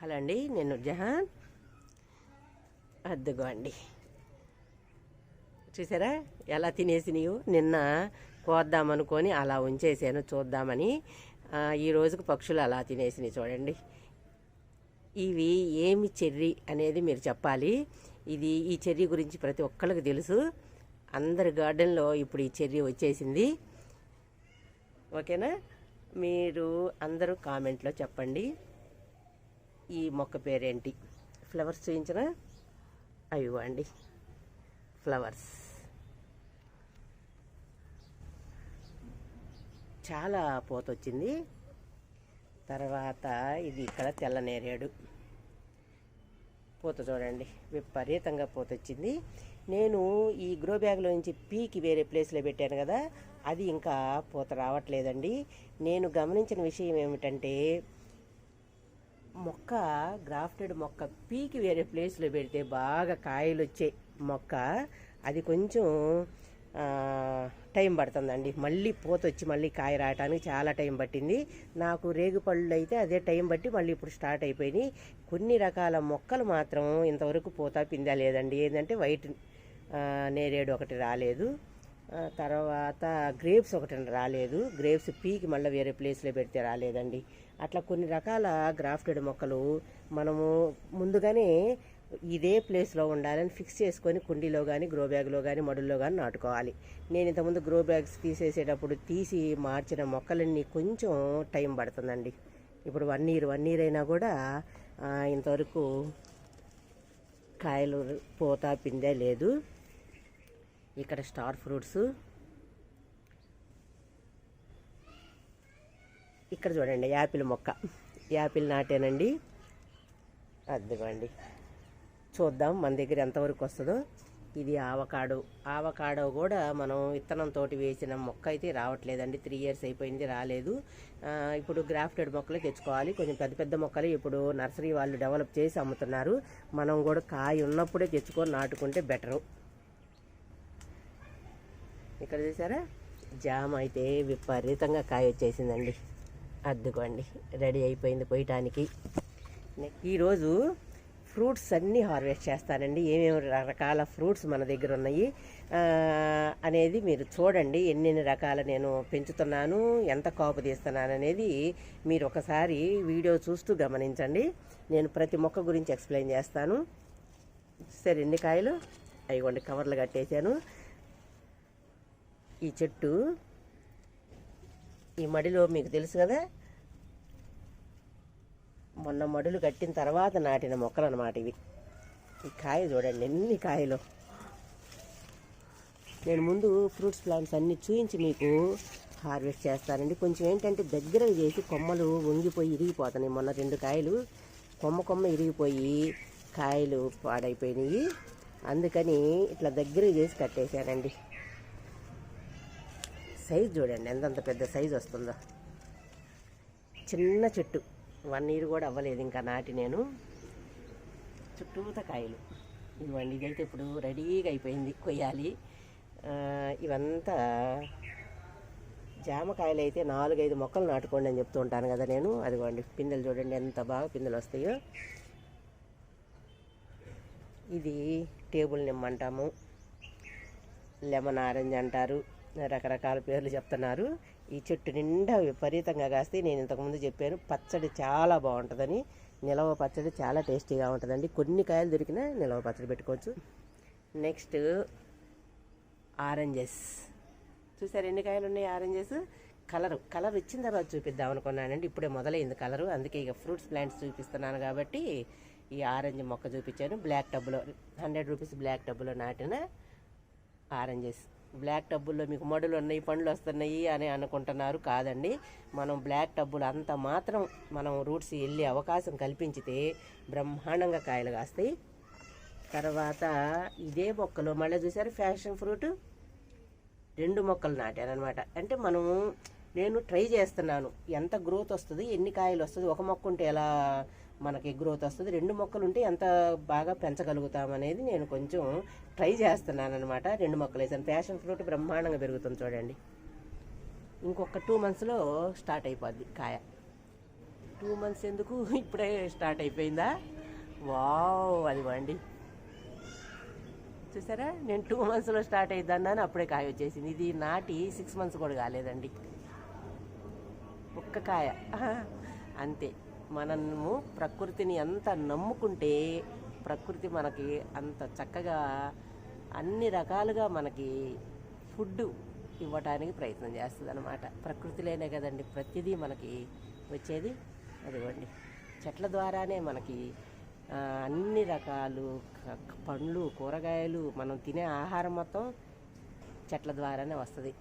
Hello అండి నేను జహాన్. అద్దుగో అండి. చూసారా? ఎలా తినేసినాయో నిన్న కోద్దామనుకొని అలా ఉంచేసాను చూద్దామని. ఈ రోజుకు పక్షులు అలా తినేసినాయి చూడండి. ఇవి ఏమి చెర్రీ అనేది మీరు చెప్పాలి. ఇది ఈ చెర్రీ గురించి ప్రతి ఒక్కరికి తెలుసు. అందరి గార్డెన్లో ఇప్పుడు ఈ చెర్రీ వచ్చేసింది. ఓకేనా? మీరు అందరూ కామెంట్లో చెప్పండి. ఈ మొక్క పేరేంటి? ఫ్లవర్స్ చూపించిన అయ్యో అండి ఫ్లవర్స్. చాలా పూత వచ్చింది తర్వాత ఇది ఇక్కడ తెల్ల నేరేడు. పూత చూడండి విపరీతంగా పూత వచ్చింది నేను ఈ గ్రో బ్యాగ్లో నుంచి పీకి వేరే ప్లేస్లో పెట్టాను కదా అది ఇంకా పూత రావట్లేదండి. నేను గమనించిన విషయం ఏమిటంటే మొక్క గ్రాఫ్టెడ్ మొక్క పీకి వేరే ప్లేస్లో పెడితే బాగా కాయలు వచ్చే మొక్క. అది కొంచెం టైం పడుతుందండి. మళ్ళీ పూత వచ్చి మళ్ళీ కాయ రావడానికి చాలా టైం పట్టింది. నాకు రేగుపళ్ళు అయితే అదే టైం బట్టి మళ్ళీ ఇప్పుడు స్టార్ట్ అయిపోయినాయి. కొన్ని రకాల మొక్కలు మాత్రం ఇంతవరకు పూత పిందా లేదండి. ఏంటంటే వైట్ నేరేడు ఒకటి రాలేదు. తర్వాత గ్రేప్స్ ఒకటి రాలేదు. గ్రేప్స్ పీకి మళ్ళీ వేరే ప్లేస్లో పెడితే రాలేదండి. అట్లా కొన్ని రకాల గ్రాఫ్టెడ్ మొక్కలు మనము ముందుగానే ఇదే ప్లేస్లో ఉండాలని ఫిక్స్ చేసుకొని కుండీలో కానీ గ్రో బ్యాగ్లో కానీ మడుల్లో కానీ నాటుకోవాలి. నేను ఇంతకుముందు గ్రో బ్యాగ్స్ తీసేసేటప్పుడు తీసి మార్చిన మొక్కలన్నీ కొంచెం టైం పడుతుందండి. ఇప్పుడు వన్ ఇయర్ వన్ ఇయర్ అయినా కూడా ఇంతవరకు కాయలు పూత పిందే లేదు. ఇక్కడ స్టార్ ఫ్రూట్స్. ఇక్కడ చూడండి యాపిల్ మొక్క. యాపిల్ నాటేనండి. అదిగోండి. చూద్దాం మన దగ్గర ఎంతవరకు వస్తుందో. ఇది ఆవకాడో. ఆవకాడో కూడా మనం విత్తనంతో వేసిన మొక్క అయితే రావట్లేదండి. త్రీ ఇయర్స్ అయిపోయింది రాలేదు. ఇప్పుడు గ్రాఫ్టెడ్ మొక్కలు తెచ్చుకోవాలి. కొంచెం పెద్ద పెద్ద మొక్కలు ఇప్పుడు నర్సరీ వాళ్ళు డెవలప్ చేసి అమ్ముతున్నారు. మనం కూడా కాయ ఉన్నప్పుడే తెచ్చుకొని నాటుకుంటే బెటరు ఇక్కడ చూసారా? జామ అయితే విపరీతంగా కాయ వచ్చేసిందండి. అద్దుకోండి రెడీ అయిపోయింది పోయటానికి. ఈరోజు ఫ్రూట్స్ అన్నీ హార్వెస్ట్ చేస్తానండి ఏమేమి రకాల ఫ్రూట్స్ మన దగ్గర ఉన్నాయి అనేది మీరు చూడండి. ఎన్నెన్ని రకాల నేను పెంచుతున్నాను ఎంత కాపు తీస్తున్నాను అనేది మీరు ఒకసారి వీడియో చూస్తూ గమనించండి. నేను ప్రతి మొక్క గురించి ఎక్స్ప్లెయిన్ చేస్తాను. సరే ఎన్ని కాయలు? అయ్యండి కవర్లు కట్టేశాను. ఈ చెట్టు ఈ మడిలో మీకు తెలుసు కదా? మొన్న మడులు కట్టిన తర్వాత నాటిన మొక్కలు అన్నమాట ఇవి. ఈ కాయ చూడండి ఎన్ని కాయలు. నేను ముందు ఫ్రూట్స్ ప్లాంట్స్ అన్ని చూపించి మీకు హార్వెస్ట్ చేస్తానండి. కొంచెం ఏంటంటే దగ్గర చేసి కొమ్మలు వంగిపోయి ఇరిగిపోతున్నాయి. మొన్న రెండు కాయలు కొమ్మ కొమ్మ ఇరిగిపోయి కాయలు పాడైపోయినాయి. అందుకని ఇట్లా దగ్గర చేసి కట్టేశానండి. సైజు చూడండి ఎంతంత పెద్ద సైజు వస్తుందో. చిన్న చెట్టు. వన్ ఇయర్ కూడా అవ్వలేదు ఇంకా నాటి నేను. చుట్టూత కాయలు. ఇదిగోండి ఇదైతే ఇప్పుడు రెడీగా అయిపోయింది కొయ్యాలి. ఇవంతా జామకాయలు అయితే నాలుగైదు మొక్కలు నాటుకోండి అని చెప్తూ ఉంటాను కదా నేను. అదిగోండి పిందెలు చూడండి ఎంత బాగా పిందెలు వస్తాయో. ఇది టేబుల్ నిమ్మంటాము. లెమన్ ఆరెంజ్ అంటారు. రకరకాల పేర్లు చెప్తున్నారు. ఈ చెట్టు నిండా విపరీతంగా కాస్తే నేను ఇంతకుముందు చెప్పాను పచ్చడి చాలా బాగుంటుందని. నిలవ పచ్చడి చాలా టేస్టీగా ఉంటుందండి. కొన్ని కాయలు దొరికినా నిలవ పచ్చడి పెట్టుకోవచ్చు. Next oranges. చూసారు ఎన్ని కాయలు ఉన్నాయి ఆరెంజెస్? కలర్ కలర్ ఇచ్చిన తర్వాత చూపిద్దాం అనుకున్నానండి. ఇప్పుడే మొదలైంది కలరు. అందుకే ఇక ఫ్రూట్స్ ప్లాంట్స్ చూపిస్తున్నాను కాబట్టి ఈ ఆరెంజ్ మొక్క చూపించాను. బ్లాక్ టబ్లో హండ్రెడ్ రూపీస్ బ్లాక్ టబ్లో నాటిన ఆరెంజెస్. బ్లాక్ టబ్బుల్లో మీకు మడులు ఉన్నాయి పండ్లు వస్తున్నాయి అని అనుకుంటున్నారు కాదండి. మనం బ్లాక్ టబ్బులు అంత మాత్రం మనం రూట్స్ వెళ్ళే అవకాశం కల్పించితే బ్రహ్మాండంగా కాయలు కాస్తాయి. తర్వాత ఇదే మొక్కలు మళ్ళీ చూసారు ఫ్యాషన్ ఫ్రూట్? రెండు మొక్కలు నాటాను అనమాట అంటే మనము నేను ట్రై చేస్తున్నాను. ఎంత గ్రోత్ వస్తుంది ఎన్ని కాయలు వస్తుంది ఒక మొక్క ఉంటే ఎలా మనకి గ్రోత్ వస్తుంది. రెండు మొక్కలు ఉంటే ఎంత బాగా పెంచగలుగుతాం అనేది నేను కొంచెం ట్రై చేస్తున్నాను అనమాట రెండు మొక్కలు వేసాను. ప్యాషన్ ఫ్రూట్ బ్రహ్మాండంగా పెరుగుతుంది చూడండి. ఇంకొక టూ మంత్స్లో స్టార్ట్ అయిపోద్ది కాయ. టూ మంత్స్ ఎందుకు? ఇప్పుడే స్టార్ట్ అయిపోయిందా? వావ్ అది వండి. చూసారా? నేను టూ మంత్స్లో స్టార్ట్ అయిద్దన్నాను అప్పుడే కాయ వచ్చేసింది. ఇది నాటి సిక్స్ మంత్స్ కూడా కాలేదండి. ఒక్క కాయ. అంతే. మనము ప్రకృతిని ఎంత నమ్ముకుంటే ప్రకృతి మనకి అంత చక్కగా అన్ని రకాలుగా మనకి ఫుడ్ ఇవ్వటానికి ప్రయత్నం చేస్తుంది అనమాట ప్రకృతిలోనే కదండి ప్రతిదీ మనకి వచ్చేది అదివ్వండి చెట్ల ద్వారానే మనకి అన్ని రకాలు పండ్లు కూరగాయలు మనం తినే ఆహారం మొత్తం చెట్ల ద్వారానే వస్తుంది.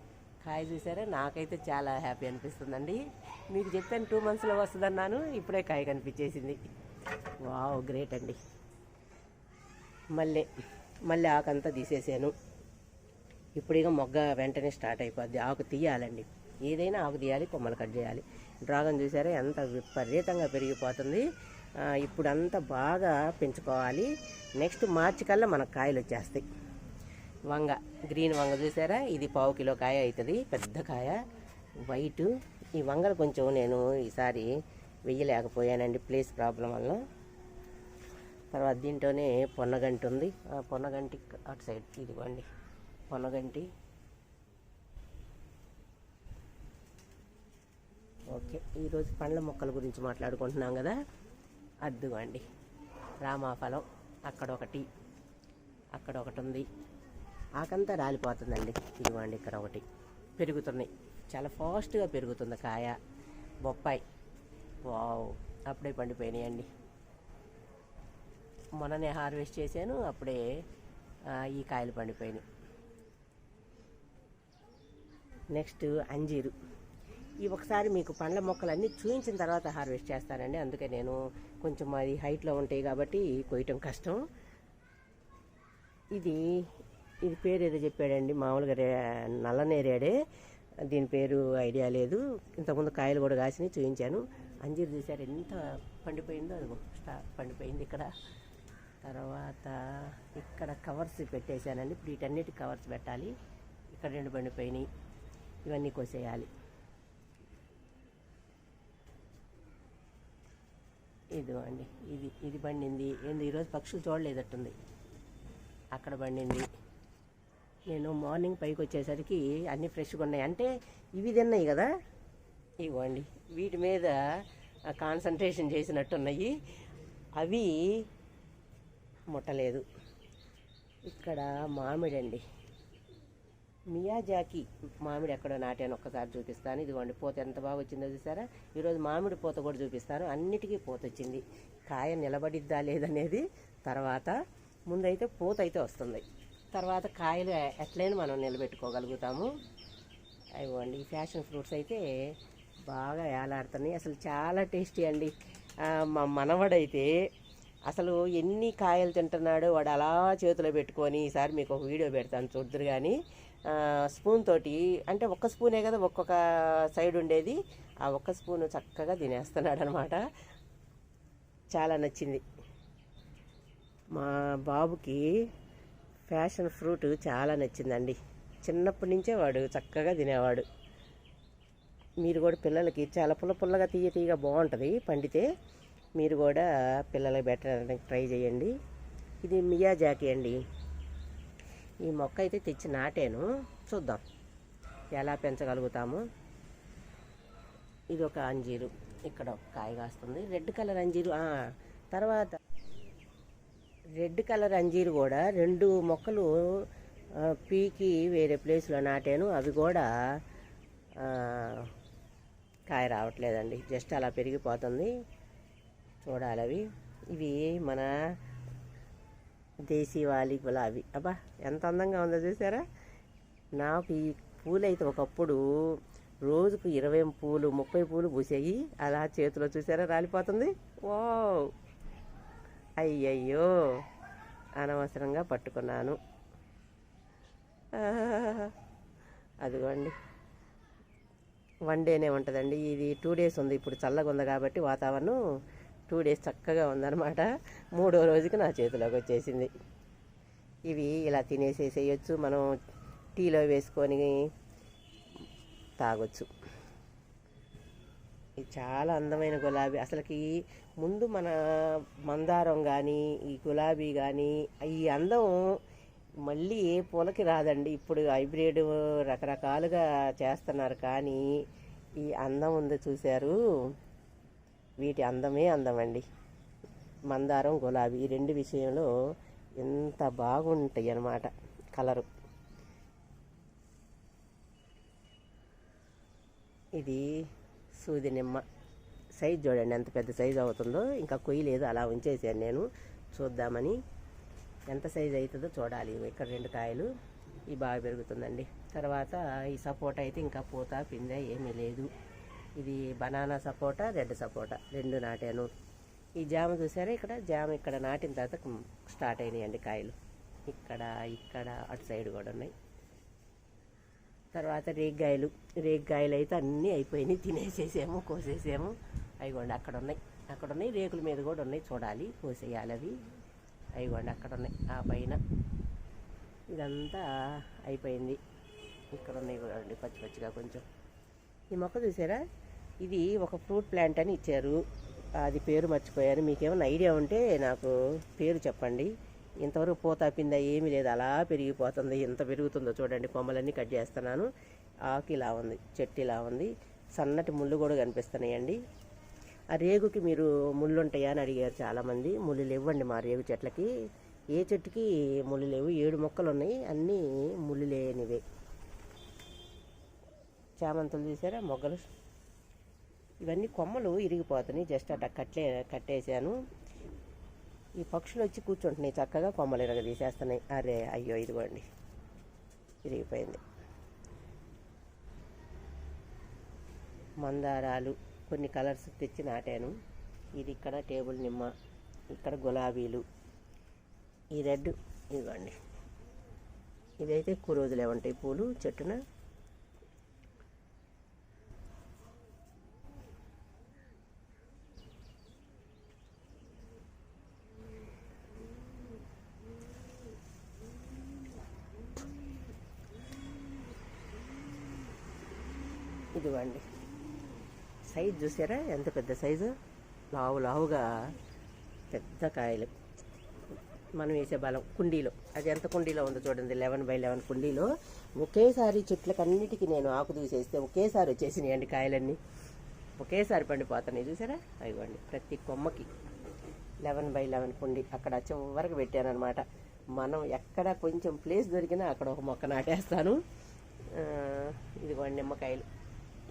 కాయ చూసారా? నాకైతే చాలా హ్యాపీ అనిపిస్తుందండి. మీకు చెప్పాను టూ మంత్స్లో వస్తుందన్నాను ఇప్పుడే కాయ కనిపించేసింది. వావ్ గ్రేట్ అండి. మళ్ళీ మళ్ళీ ఆకంతా తీసేసాను. ఇప్పుడు ఇక మొగ్గ వెంటనే స్టార్ట్ అయిపోద్ది. ఆకు తీయాలండి. ఏదైనా ఆకు తీయాలి కొమ్మలు కట్ చేయాలి. డ్రాగన్ చూసారా ఎంత విపరీతంగా పెరిగిపోతుంది. ఇప్పుడు అంతా బాగా పెంచుకోవాలి. నెక్స్ట్ మార్చి కల్లా మనకు కాయలు వచ్చేస్తాయి. వంగ గ్రీన్ వంగ చూసారా? ఇది పావు కిలో కాయ అవుతుంది. పెద్ద కాయ. వైటు ఈ వంగలు కొంచెం నేను ఈసారి వెయ్యలేకపోయానండి ప్లేస్ ప్రాబ్లం వల్ల. తర్వాత దీంట్లోనే పొన్నగంటి ఉంది. ఆ పొన్నగంటి అటు సైడ్ ఇదిగోండి. పొన్నగంటి. ఓకే ఈరోజు పండ్ల మొక్కల గురించి మాట్లాడుకుంటున్నాం కదా? అద్దుగోండి రామాఫలం అక్కడ ఒకటి. అక్కడ ఒకటి ఉంది. ఆకంతా రాలిపోతుందండి. ఇదిగోండి ఇక్కడ ఒకటి. పెరుగుతున్నాయి. చాలా ఫాస్ట్గా పెరుగుతుంది కాయ. బొప్పాయి. వావ్. అప్పుడే పండిపోయినాయండి. మొన్ననే హార్వెస్ట్ చేశాను అప్పుడే ఈ కాయలు పండిపోయినాయి. నెక్స్ట్ అంజీరు. ఈ ఒకసారి మీకు పండ్ల మొక్కలన్నీ చూపించిన తర్వాత హార్వెస్ట్ చేస్తానండి. అందుకే నేను కొంచెం అది హైట్లో ఉంటాయి కాబట్టి కొయ్యటం కష్టం. ఇది ఇది పేరు ఏదో చెప్పాడండి మామూలుగా రే నల్లనేరేడే. దీని పేరు ఐడియా లేదు. ఇంతకుముందు కాయలు కూడా కాసినవి చూపించాను అంజీరు చూసారు ఎంత పండిపోయిందో అది స్టా పండిపోయింది ఇక్కడ. తర్వాత ఇక్కడ కవర్స్ పెట్టేశానండి. ఇప్పుడు వీటన్నిటి కవర్స్ పెట్టాలి. ఇక్కడ రెండు పండిపోయినాయి. ఇవన్నీ కోసేయాలి. ఇదిగో అండి ఇది ఇది పండింది. ఏంది ఈరోజు పక్షులు చూడలేదట్టుంది. అక్కడ పండింది. నేను మార్నింగ్ పైకి వచ్చేసరికి అన్నీ ఫ్రెష్గా ఉన్నాయి. అంటే ఇవి తిన్నాయి కదా? ఇవ్వండి. వీటి మీద కాన్సన్ట్రేషన్ చేసినట్టున్నాయి. అవి ముట్టలేదు. ఇక్కడ మామిడి అండి మియాజాకి మామిడి ఎక్కడో నాటాను ఒక్కసారి చూపిస్తాను. ఇదిగోండి పూత ఎంత బాగా వచ్చిందో చూసారా? ఈరోజు మామిడి పూత కూడా చూపిస్తాను. అన్నిటికీ పూత వచ్చింది. కాయ నిలబడిద్దా లేదనేది తర్వాత. ముందైతే పూత అయితే వస్తుంది. తర్వాత కాయలు ఎట్లయినా మనం నిలబెట్టుకోగలుగుతాము. ఇవ్వండి ఈ ఫ్యాషన్ ఫ్రూట్స్ అయితే బాగా వేలాడుతున్నాయి అసలు చాలా టేస్టీ అండి. మా మనవడైతే అసలు ఎన్ని కాయలు తింటున్నాడో వాడు అలా చేతిలో పెట్టుకొని ఈసారి మీకు ఒక వీడియో పెడతాను చూద్దరు కానీ స్పూన్ తోటి అంటే ఒక్క స్పూనే కదా ఒక్కొక్క సైడ్ ఉండేది. ఆ ఒక్క స్పూన్ చక్కగా తినేస్తున్నాడు అనమాట చాలా నచ్చింది. మా బాబుకి ఫ్యాషన్ ఫ్రూట్ చాలా నచ్చిందండి. చిన్నప్పటి నుంచే వాడు చక్కగా తినేవాడు. మీరు కూడా పిల్లలకి చాలా పుల్ల పుల్లగా తీయ తీయగా బాగుంటుంది. పండితే మీరు కూడా పిల్లలకి పెట్టడానికి ట్రై చేయండి. ఇది మియాజాకి అండి. ఈ మొక్క అయితే తెచ్చి నాటాను. చూద్దాం ఎలా పెంచగలుగుతాము. ఇది ఒక అంజీరు. ఇక్కడ ఒక కాయ కాస్తుంది. రెడ్ కలర్ అంజీరు. తర్వాత రెడ్ కలర్ అంజీరు కూడా రెండు మొక్కలు పీకి వేరే ప్లేస్లో నాటాను. అవి కూడా కాయ రావట్లేదండి. జస్ట్ అలా పెరిగిపోతుంది. చూడాలి అవి. ఇవి మన దేశీవాలి గులాబీ. అబ్బా ఎంత అందంగా ఉందో చూసారా? నాకు ఈ పూలైతే ఒకప్పుడు రోజుకు ఇరవై పూలు ముప్పై పూలు పూసాయి. అలా చేతిలో చూసారా? రాలిపోతుంది. ఓ అయ్యయ్యో. అనవసరంగా పట్టుకున్నాను. అదిగోండి. వన్ డేనే ఉంటుందండి. ఇది టూ డేస్ ఉంది. ఇప్పుడు చల్లగా ఉంది కాబట్టి వాతావరణం టూ డేస్ చక్కగా ఉందన్నమాట. మూడో రోజుకి నా చేతిలోకి వచ్చేసింది. ఇవి ఇలా తినేసేసేయచ్చు. మనం టీలో వేసుకొని తాగొచ్చు. చాలా అందమైన గులాబీ. అసలుకి ముందు మన మందారం కానీ ఈ గులాబీ కానీ ఈ అందం మళ్ళీ ఏ పూలకి రాదండి. ఇప్పుడు హైబ్రిడ్ రకరకాలుగా చేస్తున్నారు. కానీ ఈ అందం ఉంది చూశారు. వీటి అందమే అందమండి. మందారం గులాబీ ఈ రెండు విషయంలో ఎంత బాగుంటాయి అన్నమాట కలరు. ఇది సూది నిమ్మ. సైజ్ చూడండి ఎంత పెద్ద సైజ్ అవుతుందో. ఇంకా కొయ్యి లేదు అలా ఉంచేసాను నేను. చూద్దామని ఎంత సైజ్ అవుతుందో చూడాలి. ఇక్కడ రెండు కాయలు ఈ బాగా పెరుగుతుందండి. తర్వాత ఈ సపోటా అయితే ఇంకా పూత పిందె ఏమీ లేదు. ఇది బనానా సపోటా రెడ్ సపోటా రెండు నాటాను. ఈ జామ చూసారా ఇక్కడ? జామ ఇక్కడ నాటిన తర్వాత స్టార్ట్ అయినాయండి కాయలు. ఇక్కడ ఇక్కడ అటు సైడ్ కూడా ఉన్నాయి. తర్వాత రేగ్గాయలు రేగ్గాయలు అయితే అన్నీ అయిపోయినాయి. తినేసేసాము కోసేసాము. అయిగోండి అక్కడ ఉన్నాయి అక్కడ ఉన్నాయి రేకుల మీద కూడా ఉన్నాయి. చూడాలి కోసేయాలి అవి. అయిగోండి అక్కడ ఉన్నాయి ఆ పైన ఇదంతా అయిపోయింది. ఇక్కడ ఉన్నాయి కూడా పచ్చి పచ్చిగా కొంచెం. ఈ మొక్క చూసారా? ఇది ఒక ఫ్రూట్ ప్లాంట్ అని ఇచ్చారు. అది పేరు మర్చిపోయాను. మీకేమైనా ఐడియా ఉంటే నాకు పేరు చెప్పండి. ఇంతవరకు పూత పింద ఏమీ లేదు. అలా పెరిగిపోతుంది. ఎంత పెరుగుతుందో చూడండి. కొమ్మలన్నీ కట్ చేస్తున్నాను. ఆకు ఇలా ఉంది. చెట్టు ఇలా ఉంది. సన్నటి ముళ్ళు కూడా కనిపిస్తున్నాయండి. ఆ రేగుకి మీరు ముళ్ళు ఉంటాయా అని అడిగారు చాలామంది. ముళ్ళు లేవండి మా రేగు చెట్లకి. ఏ చెట్టుకి ముళ్ళు లేవు? ఏడు మొక్కలు ఉన్నాయి. అన్నీ ముళ్ళు లేనివే. చామంతులు చూసారా మొగ్గలు. ఇవన్నీ కొమ్మలు ఇరిగిపోతున్నాయి. జస్ట్ అట్లా కట్లే కట్టేశాను. ఈ పక్షులు వచ్చి కూర్చుంటున్నాయి. చక్కగా కొమ్మలు ఇరగ తీసేస్తున్నాయి. అరే అయ్యో ఇదిగోండి. ఇరిగిపోయింది. మందారాలు కొన్ని కలర్స్ తెచ్చి నాటాను. ఇది ఇక్కడ టేబుల్ నిమ్మ ఇక్కడ గులాబీలు. ఈ రెడ్ ఇదిగోండి. ఇదైతే ఎక్కువ రోజులే ఉంటాయి పూలు చెట్టున ఇదిగోండి సైజ్ చూసారా? ఎంత పెద్ద సైజు? లావు లావుగా పెద్ద కాయలు. మనం వేసే బలం కుండీలో. అది ఎంత కుండీలో ఉందో చూడండి. లెవెన్ బై లెవెన్ కుండీలో. ఒకేసారి చెట్లకన్నిటికీ నేను ఆకు తీసేస్తే ఒకేసారి వచ్చేసినాయండి కాయలన్నీ. ఒకేసారి పండిపోతున్నాయి. చూసారా? అయ్యండి ప్రతి కొమ్మకి లెవెన్ బై లెవెన్ కుండి అక్కడ చివరికి పెట్టానమాట మనం ఎక్కడ కొంచెం ప్లేస్ దొరికినా అక్కడ ఒక మొక్క నాటేస్తాను. ఇదిగోండి నిమ్మకాయలు.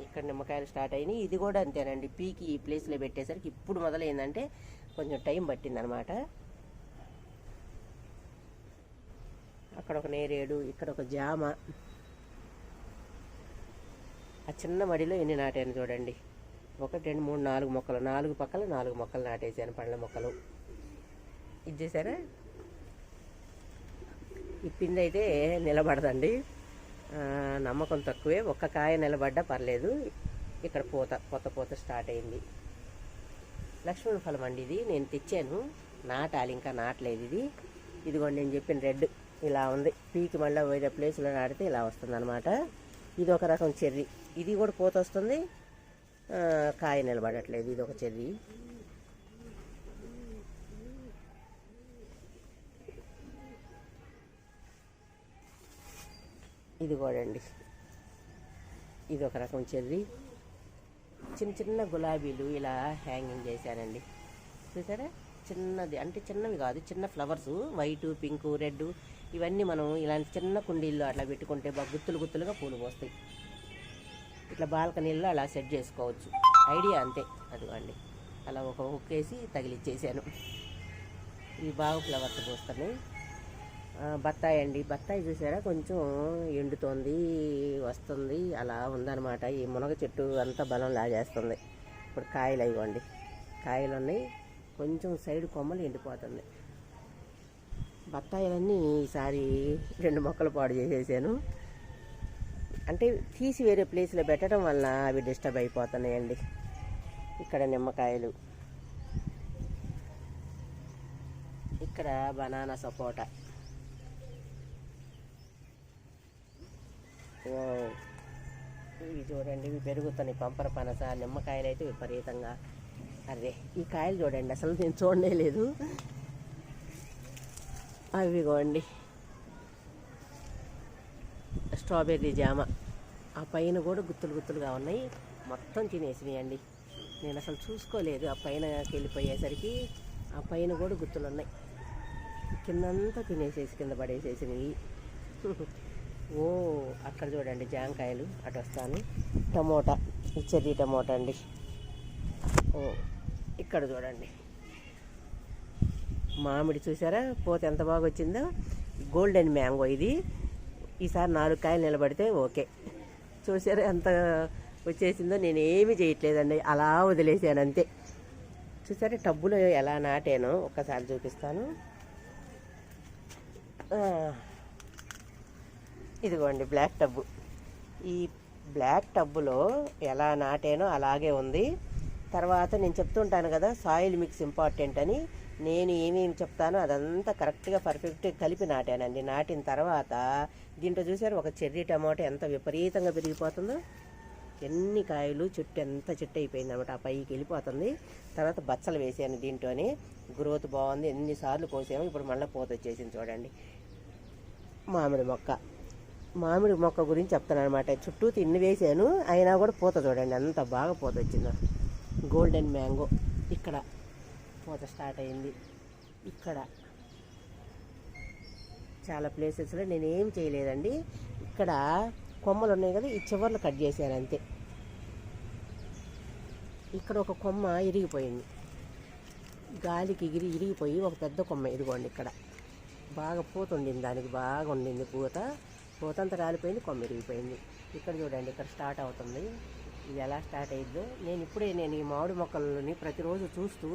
ఇక్కడ నిమ్మకాయలు స్టార్ట్ అయినాయి. ఇది కూడా అంతేనండి. పీకి ఈ ప్లేస్లో పెట్టేసరికి ఇప్పుడు మొదలైందంటే కొంచెం టైం పట్టిందనమాట. అక్కడ ఒక నేరేడు ఇక్కడ ఒక జామ. ఆ చిన్న మడిలో ఎన్ని నాటాను చూడండి. ఒకటి రెండు మూడు నాలుగు మొక్కలు. నాలుగు పక్కల నాలుగు మొక్కలు నాటేసాను పండ్ల మొక్కలు. ఇది చేశారా? ఈ పిండి అయితే నిలబడదండి. నమ్మకం తక్కువే. ఒక్క కాయ నిలబడ్డా పర్లేదు. ఇక్కడ పూత కొత్త పూత స్టార్ట్ అయింది. లక్ష్మణ ఫలం అండి ఇది. నేను తెచ్చాను. నాటాలి ఇంకా నాటలేదు ఇది. ఇదిగోండి నేను చెప్పిన రెడ్ ఇలా ఉంది. పీకి మళ్ళీ వేరే ప్లేస్లో నాటితే ఇలా వస్తుంది అనమాట ఇది ఒక రకం చెర్రీ. ఇది కూడా పూత వస్తుంది. కాయ నిలబడట్లేదు. ఇది ఒక చెర్రీ. ఇది కూడా అండి ఇది ఒక రకం చెర్రీ. చిన్న చిన్న గులాబీలు ఇలా హ్యాంగింగ్ చేశానండి చూసారా? చిన్నది అంటే చిన్నవి కాదు చిన్న ఫ్లవర్స్ వైట్ పింక్ రెడ్ ఇవన్నీ మనం ఇలాంటి చిన్న కుండీల్లో అట్లా పెట్టుకుంటే బాగా గుత్తులు గుత్తులుగా పూలు పోస్తాయి. ఇట్లా బాల్కనీల్లో అలా సెట్ చేసుకోవచ్చు. ఐడియా అంతే. అదిగోండి. అలా ఒక హుక్ వేసి తగిలిచ్చేసాను. ఇవి బాగా ఫ్లవర్స్ పోస్తున్నాయి. బత్తాయి అండి బత్తాయి చూసారా? కొంచెం ఎండుతోంది వస్తుంది అలా ఉందన్నమాట. ఈ మునగ చెట్టు అంతా బలం లాగేస్తుంది. ఇప్పుడు కాయలు ఇవ్వండి కాయలు ఉన్నాయి. కొంచెం సైడ్ కొమ్మలు ఎండిపోతుంది. బత్తాయిలన్నీ ఈసారి రెండు మొక్కలు పాడు చేసేసాను. అంటే తీసి వేరే ప్లేస్లో పెట్టడం వల్ల అవి డిస్టర్బ్ అయిపోతున్నాయండి. ఇక్కడ నిమ్మకాయలు. ఇక్కడ బనానా సపోటా. ఇవి చూడండి ఇవి పెరుగుతున్నాయి పంపర పనస నిమ్మకాయలు అయితే విపరీతంగా. అరే ఈ కాయలు చూడండి అసలు నేను చూడనే లేదు. అవి ఇగోండి. స్ట్రాబెర్రీ జామ. ఆ పైన కూడా గుత్తులు గుత్తులుగా ఉన్నాయి. మొత్తం తినేసినాయండి. నేను అసలు చూసుకోలేదు ఆ పైనకి వెళ్ళిపోయేసరికి ఆ పైన కూడా గుత్తులు ఉన్నాయి. కిందంతా తినేసేసి కింద పడేసేసినవి. ఓ అక్కడ చూడండి జాంకాయలు అటు వస్తాను టమోటా ఈ చెర్రీ టమోటా అండి. ఓ ఇక్కడ చూడండి. మామిడి చూసారా? పోతే ఎంత బాగా వచ్చిందో గోల్డెన్ మ్యాంగో ఇది. ఈసారి నాలుగు కాయలు నిలబడితే ఓకే. చూసారా ఎంత వచ్చేసిందో? నేను ఏమీ చేయట్లేదండి. అలా వదిలేసాను అంతే. చూసారా టబ్బులో ఎలా నాటానో? ఒక్కసారి చూపిస్తాను. ఇదిగోండి బ్లాక్ టబ్బు ఈ బ్లాక్ టబ్బులో ఎలా నాటానో అలాగే ఉంది. తర్వాత నేను చెప్తుంటాను కదా సాయిల్ మిక్స్ ఇంపార్టెంట్ అని. నేను ఏమేమి చెప్తానో అదంతా కరెక్ట్గా పర్ఫెక్ట్గా కలిపి నాటానండి. నాటిన తర్వాత దీంట్లో చూసారు ఒక చెర్రీ టమాటో ఎంత విపరీతంగా పెరిగిపోతుందో ఎన్ని కాయలు చెట్టు ఎంత చెట్టు అయిపోయింది అనమాట ఆ పైకి వెళ్ళిపోతుంది. తర్వాత బచ్చలు వేసాను దీంట్లోనే. గ్రోత్ బాగుంది. ఎన్నిసార్లు కోసాము ఇప్పుడు మళ్ళీ పోత వచ్చేసింది చూడండి. మామిడి మొక్క. మామిడి మొక్క గురించి చెప్తాను అనమాట చుట్టూ తిన్ని వేసాను అయినా కూడా పూత చూడండి అంత బాగా పూత వచ్చిందో. గోల్డెన్ మ్యాంగో ఇక్కడ పూత స్టార్ట్ అయింది. ఇక్కడ చాలా ప్లేసెస్లో నేను ఏం చేయలేదండి. ఇక్కడ కొమ్మలు ఉన్నాయి కదా ఈ చివర్లు కట్ చేశాను అంతే. ఇక్కడ ఒక కొమ్మ ఇరిగిపోయింది. గాలికి ఎగిరి ఇరిగిపోయి ఒక పెద్ద కొమ్మ ఇదిగోండి ఇక్కడ. బాగా పూత ఉండింది దానికి బాగా ఉండింది పూత. పూత రాలిపోయింది కొమ్మ విరిగిపోయింది. ఇక్కడ చూడండి ఇక్కడ స్టార్ట్ అవుతుంది. ఇది ఎలా స్టార్ట్ అయ్యిద్దో. నేను ఇప్పుడే నేను ఈ మామిడి మొక్కలని ప్రతిరోజు చూస్తూ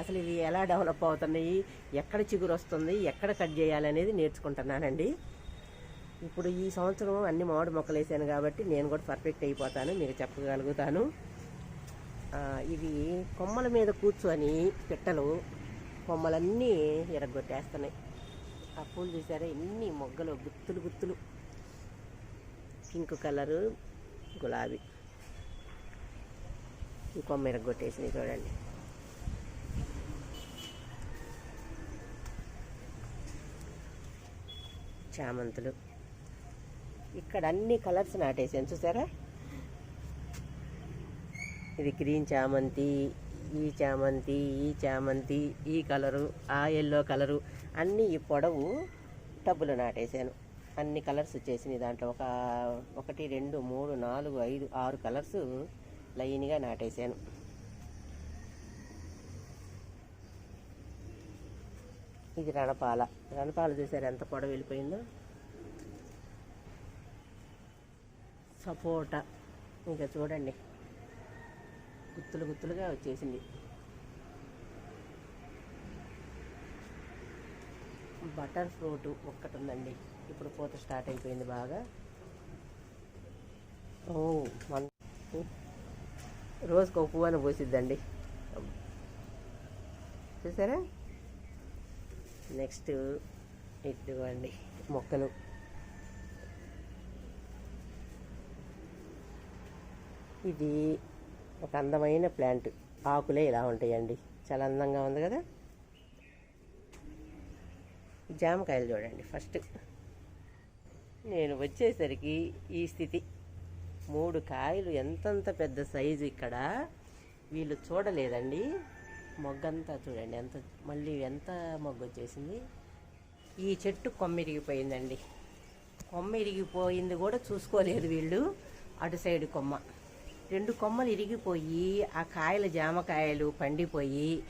అసలు ఇవి ఎలా డెవలప్ అవుతున్నాయి ఎక్కడ చిగురు వస్తుంది ఎక్కడ కట్ చేయాలి అనేది నేర్చుకుంటున్నానండి. ఇప్పుడు ఈ సంవత్సరం అన్ని మామిడి మొక్కలు వేసాను కాబట్టి నేను కూడా పర్ఫెక్ట్ అయిపోతాను మీకు చెప్పగలుగుతాను. ఇవి కొమ్మల మీద కూర్చొని పిట్టలు కొమ్మలన్నీ ఎరగొట్టేస్తున్నాయి. ఆ పూలు చూసారా? ఎన్ని మొగ్గలు గుత్తులు గుత్తులు. పింక్ కలరు గులాబీ. ఈ కొమ్మ చూడండి. చామంతులు. ఇక్కడ అన్ని కలర్స్ నాటేసాను చూసారా? ఇది గ్రీన్ చామంతి ఈ చామంతి ఈ చామంతి ఈ కలరు ఆ ఎల్లో కలరు అన్నీ ఈ పొడవు టబ్బులు నాటేశాను. అన్ని కలర్స్ వచ్చేసినాయి. దాంట్లో ఒక ఒకటి రెండు మూడు నాలుగు ఐదు ఆరు కలర్స్ లైన్గా నాటేశాను. ఇది రణపాల. రణపాల చూసారు ఎంత పొడవు వెళ్ళిపోయిందో? సపోటా. ఇంకా చూడండి. గుత్తులు గుత్తులుగా వచ్చేసింది. బటర్ ఫ్రూట్ ఒక్కటి ఉందండి ఇప్పుడు పూత స్టార్ట్ అయిపోయింది బాగా. ఓ మన రోజుకు ఒక పువ్వు అని పోసిద్దండి. చూసారా? నెక్స్ట్ ఇదిగోండి మొక్కలు. ఇది ఒక అందమైన ప్లాంట్. ఆకులే ఇలా ఉంటాయండి. చాలా అందంగా ఉంది కదా? జామకాయలు చూడండి ఫస్ట్. నేను వచ్చేసరికి ఈ స్థితి. మూడు కాయలు ఎంతంత పెద్ద సైజు ఇక్కడ? వీళ్ళు చూడలేదండి. మొగ్గంతా చూడండి ఎంత మళ్ళీ ఎంత మొగ్గు వచ్చేసింది? ఈ చెట్టు కొమ్మ ఇరిగిపోయిందండి. కొమ్మ ఇరిగిపోయింది కూడా చూసుకోలేదు వీళ్ళు. అటు సైడ్ కొమ్మ. రెండు కొమ్మలు ఇరిగిపోయి ఆ కాయల జామకాయలు పండిపోయి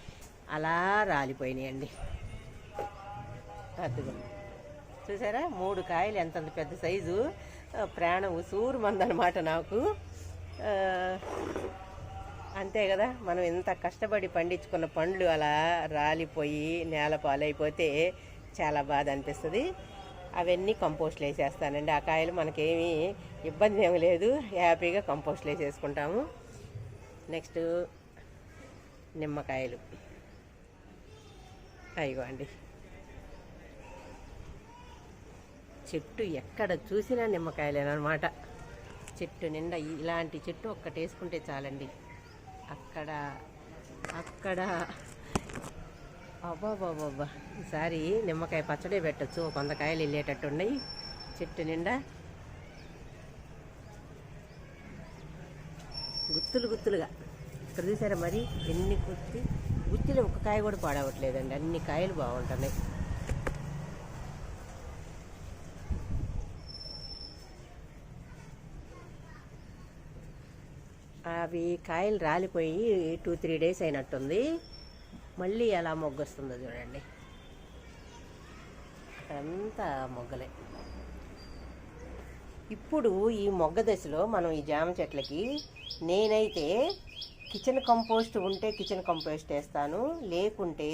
అలా రాలిపోయినాయండి. అదిగో చూసారా? మూడు కాయలు ఎంతంత పెద్ద సైజు? ప్రాణం ఉసూరు మందనమాట నాకు అంతే కదా మనం ఇంత కష్టపడి పండించుకున్న పండ్లు అలా రాలిపోయి నేల పాలైపోతే చాలా బాధ అనిపిస్తుంది. అవన్నీ కంపోస్ట్లు వేసేస్తానండి. ఆ కాయలు మనకేమీ ఇబ్బంది ఏమి లేదు. హ్యాపీగా కంపోస్ట్లు వేసేసుకుంటాము. నెక్స్ట్ నిమ్మకాయలు. అయ్యో అండి. చెట్టు ఎక్కడ చూసినా నిమ్మకాయలేనమాట చెట్టు నిండా ఇలాంటి చెట్టు ఒక్కటి వేసుకుంటే చాలండి. అక్కడ అక్కడ. అబ్బాబాబాబా ఈసారి నిమ్మకాయ పచ్చడి పెట్టచ్చు. కొంత కాయలు వెళ్ళేటట్టు ఉన్నాయి. చెట్టు నిండా. గుత్తులు గుత్తులుగా. ఇక్కడ చూసారా మరి? ఎన్ని గుత్తి గుత్తిలో ఒక్క కాయ కూడా పాడవట్లేదండి. అన్ని కాయలు బాగుంటున్నాయి. ఈ కాయలు రాలిపోయి టూ త్రీ డేస్ అయినట్టుంది. మళ్ళీ ఎలా మొగ్గొస్తుందో చూడండి. అక్కడంతా మొగ్గలే. ఇప్పుడు ఈ మొగ్గ దశలో మనం ఈ జామ చెట్లకి నేనైతే కిచెన్ కంపోస్ట్ ఉంటే కిచెన్ కంపోస్ట్ వేస్తాను. లేకుంటే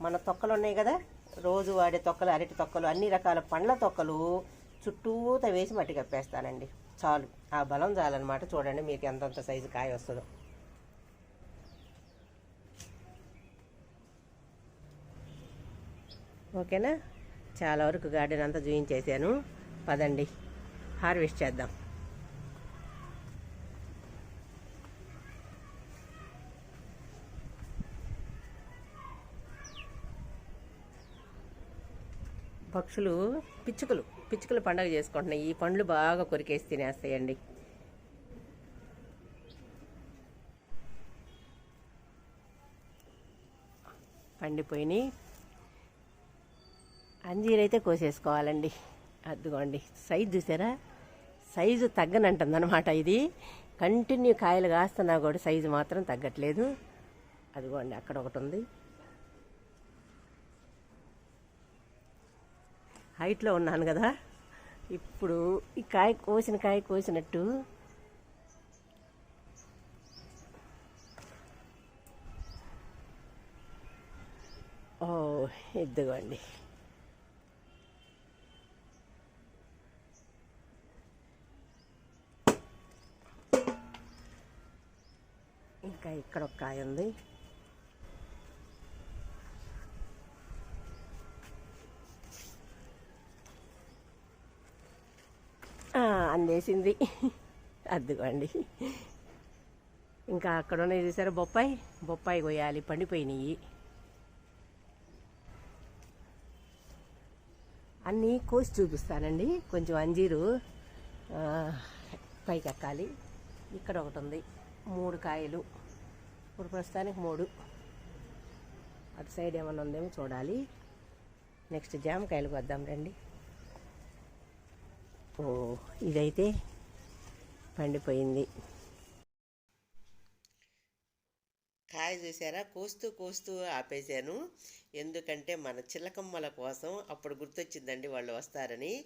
మన తొక్కలు ఉన్నాయి కదా రోజు వాడే తొక్కలు అరటి తొక్కలు అన్ని రకాల పండ్ల తొక్కలు చుట్టూత వేసి మట్టి కప్పేస్తానండి. చాలు. ఆ బలం చాలన్నమాట. చూడండి మీకు ఎంతంత సైజు కాయ వస్తుందో. ఓకేనా? చాలా వరకు గార్డెన్ అంతా చూయించేసాను పదండి. హార్వెస్ట్ చేద్దాం. పక్షులు పిచ్చుకలు. పిచ్చుకలు పండగ చేసుకుంటున్నాయి. ఈ పండ్లు బాగా కొరికేసి తినేస్తాయండి. పండిపోయినాయి. అంజీరైతే కోసేసుకోవాలండి. అదిగోండి. సైజు చూసారా? సైజు తగ్గనంటుందన్నమాట ఇది. కంటిన్యూ కాయలు కాస్తున్నా కూడా సైజు మాత్రం తగ్గట్లేదు. అదిగోండి అక్కడ ఒకటి ఉంది. హైట్లో ఉన్నాను కదా. ఇప్పుడు ఈ కాయ కోసిన కాయ కోసినట్టు. ఓ ఇదిగోండి. ఇంకా ఇక్కడ ఒక కాయ ఉంది ఆ, అందేసింది అద్దుకోండి ఇంకా అక్కడ ఉన్నాయి చూసారా? బొప్పాయి బొప్పాయి కొయ్యాలి పండిపోయినాయి. అన్నీ కోసి చూపిస్తానండి. కొంచెం అంజీరు పైకి ఎక్కాలి ఇక్కడ ఒకటి ఉంది. మూడు కాయలు. ఇప్పుడు ప్రస్తుతానికి మూడు. అటు సైడ్ ఏమన్నా ఉందేమో చూడాలి. నెక్స్ట్ జామకాయలకు వద్దాం రండి. ఇదైతే పండిపోయింది. కాయ చూసారా? కోస్తూ కోస్తూ ఆపేశాను. ఎందుకంటే మన చిలకమ్మల కోసం అప్పుడు గుర్తొచ్చిందండి వాళ్ళు వస్తారని.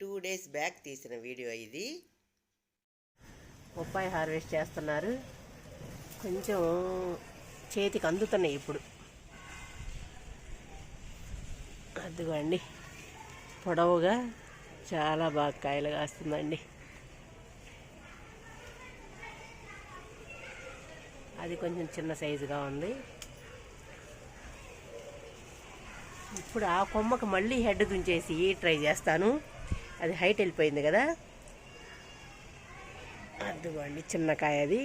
టూ డేస్ బ్యాక్ తీసిన వీడియో ఇది. బొప్పాయి హార్వెస్ట్ చేస్తున్నారు. కొంచెం చేతికి అందుతున్నాయి ఇప్పుడు. అదిగోండి. పొడవుగా చాలా బాగా కాయలు కాస్తుందండి. అది కొంచెం చిన్న సైజుగా ఉంది. ఇప్పుడు ఆ కొమ్మకు మళ్ళీ హెడ్ దుంచేసి ట్రై చేస్తాను. అది హైట్ వెళ్ళిపోయింది కదా. అదిగోండి చిన్న కాయ అది.